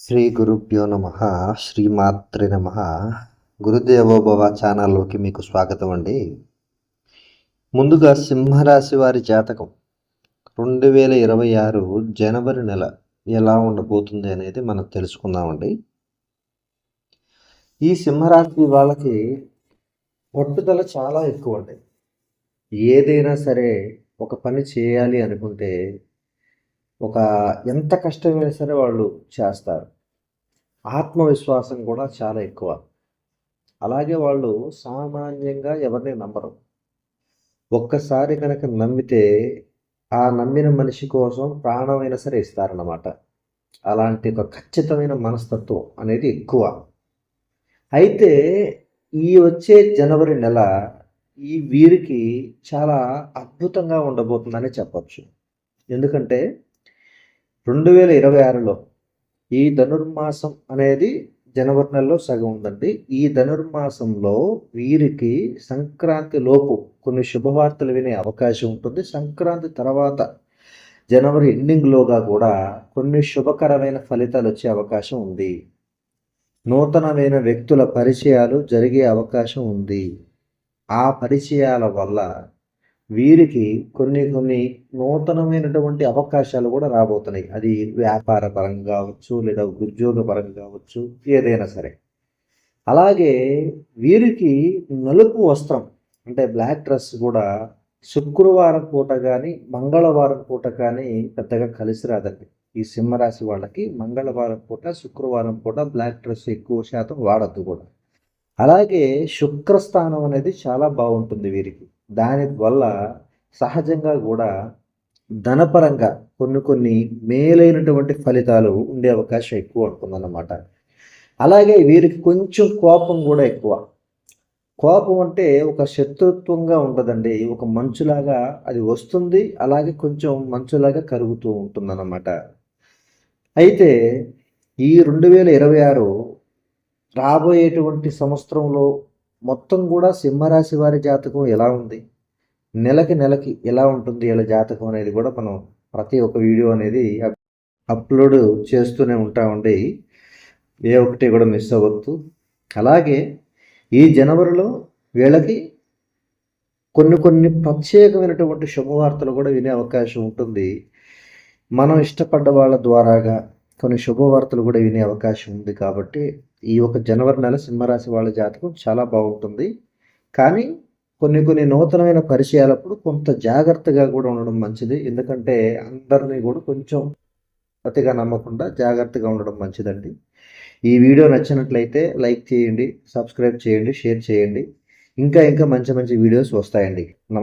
శ్రీ గురుభ్యో నమ శ్రీమాత్రి నమ. గురుదేవోభవ ఛానల్లోకి మీకు స్వాగతం అండి. ముందుగా సింహరాశి వారి జాతకం. రెండు వేల ఇరవై ఆరు జనవరి నెల ఎలా ఉండబోతుంది అనేది మనం తెలుసుకుందామండి. ఈ సింహరాశి వాళ్ళకి పట్టుదల చాలా ఎక్కువ అండి ఏదైనా సరే ఒక పని చేయాలి అనుకుంటే ఒక ఎంత కష్టమైనా సరే వాళ్ళు చేస్తారు. ఆత్మవిశ్వాసం కూడా చాలా ఎక్కువ. అలాగే వాళ్ళు సామాన్యంగా ఎవరిని నమ్మరు. ఒక్కసారి కనుక నమ్మితే ఆ నమ్మిన మనిషి కోసం ప్రాణమైనా సరే ఇస్తారన్నమాట. అలాంటి ఒక ఖచ్చితమైన మనస్తత్వం అనేది ఎక్కువ. అయితే ఈ వచ్చే జనవరి నెల ఈ వీరికి చాలా అద్భుతంగా ఉండబోతుందని చెప్పచ్చు. ఎందుకంటే రెండు వేల ఇరవై ఆరులో ఈ ధనుర్మాసం అనేది జనవరి నెలలో సగం ఉందండి. ఈ ధనుర్మాసంలో వీరికి సంక్రాంతి లోపు కొన్ని శుభవార్తలు వినే అవకాశం ఉంటుంది. సంక్రాంతి తర్వాత జనవరి ఎండింగ్లోగా కూడా కొన్ని శుభకరమైన ఫలితాలు వచ్చే అవకాశం ఉంది. నూతనమైన వ్యక్తుల పరిచయాలు జరిగే అవకాశం ఉంది. ఆ పరిచయాల వల్ల వీరికి కొన్ని కొన్ని నూతనమైనటువంటి అవకాశాలు కూడా రాబోతున్నాయి. అది వ్యాపార పరంగా కావచ్చు లేదా ఉద్యోగ పరంగా కావచ్చు ఏదైనా సరే. అలాగే వీరికి నలుపు వస్త్రం అంటే బ్లాక్ డ్రెస్ కూడా శుక్రవారం పూట కానీ మంగళవారం పూట కానీ పెద్దగా కలిసి రాదండి. ఈ సింహరాశి వాళ్ళకి మంగళవారం పూట శుక్రవారం పూట బ్లాక్ డ్రెస్ ఎక్కువ శాతం వాడద్దు కూడా. అలాగే శుక్రస్థానం అనేది చాలా బాగుంటుంది వీరికి. దాని వల్ల సహజంగా కూడా ధనపరంగా కొన్ని కొన్ని మేలైనటువంటి ఫలితాలు ఉండే అవకాశం ఎక్కువ ఉంటుందన్నమాట. అలాగే వీరికి కొంచెం కోపం కూడా ఎక్కువ. కోపం అంటే ఒక శత్రుత్వంగా ఉండదండి. ఒక మంచులాగా అది వస్తుంది అలాగే కొంచెం మంచులాగా కరుగుతూ ఉంటుందన్నమాట. అయితే ఈ రెండు వేల ఇరవై ఆరు రాబోయేటువంటి సంవత్సరంలో మొత్తం కూడా సింహరాశి వారి జాతకం ఎలా ఉంది? నెలకి నెలకి ఎలా ఉంటుంది వీళ్ళ జాతకం అనేది కూడా మనం ప్రతి ఒక్క వీడియో అనేది అప్లోడ్ చేస్తూనే ఉంటామండి ఏ ఒక్కటి కూడా మిస్ అవ్వద్దు. అలాగే ఈ జనవరిలో వీళ్ళకి కొన్ని కొన్ని ప్రత్యేకమైనటువంటి శుభవార్తలు కూడా వినే అవకాశం ఉంటుంది. మనం ఇష్టపడ్డ వాళ్ళ ద్వారాగా కొన్ని శుభవార్తలు కూడా వినే అవకాశం ఉంది కాబట్టి ఈ ఒక జనవరి నెల సింహరాశి వాళ్ళ జాతకం చాలా బాగుంటుంది. కానీ కొన్ని కొన్ని నూతనమైన పరిచయాలప్పుడు కొంత జాగ్రత్తగా కూడా ఉండడం మంచిది. ఎందుకంటే అందరినీ కూడా కొంచెం అతిగా నమ్మకుండా జాగ్రత్తగా ఉండడం మంచిదండి. ఈ వీడియో నచ్చినట్లయితే లైక్ చేయండి సబ్స్క్రైబ్ చేయండి షేర్ చేయండి. ఇంకా ఇంకా మంచి మంచి వీడియోస్ వస్తాయండి.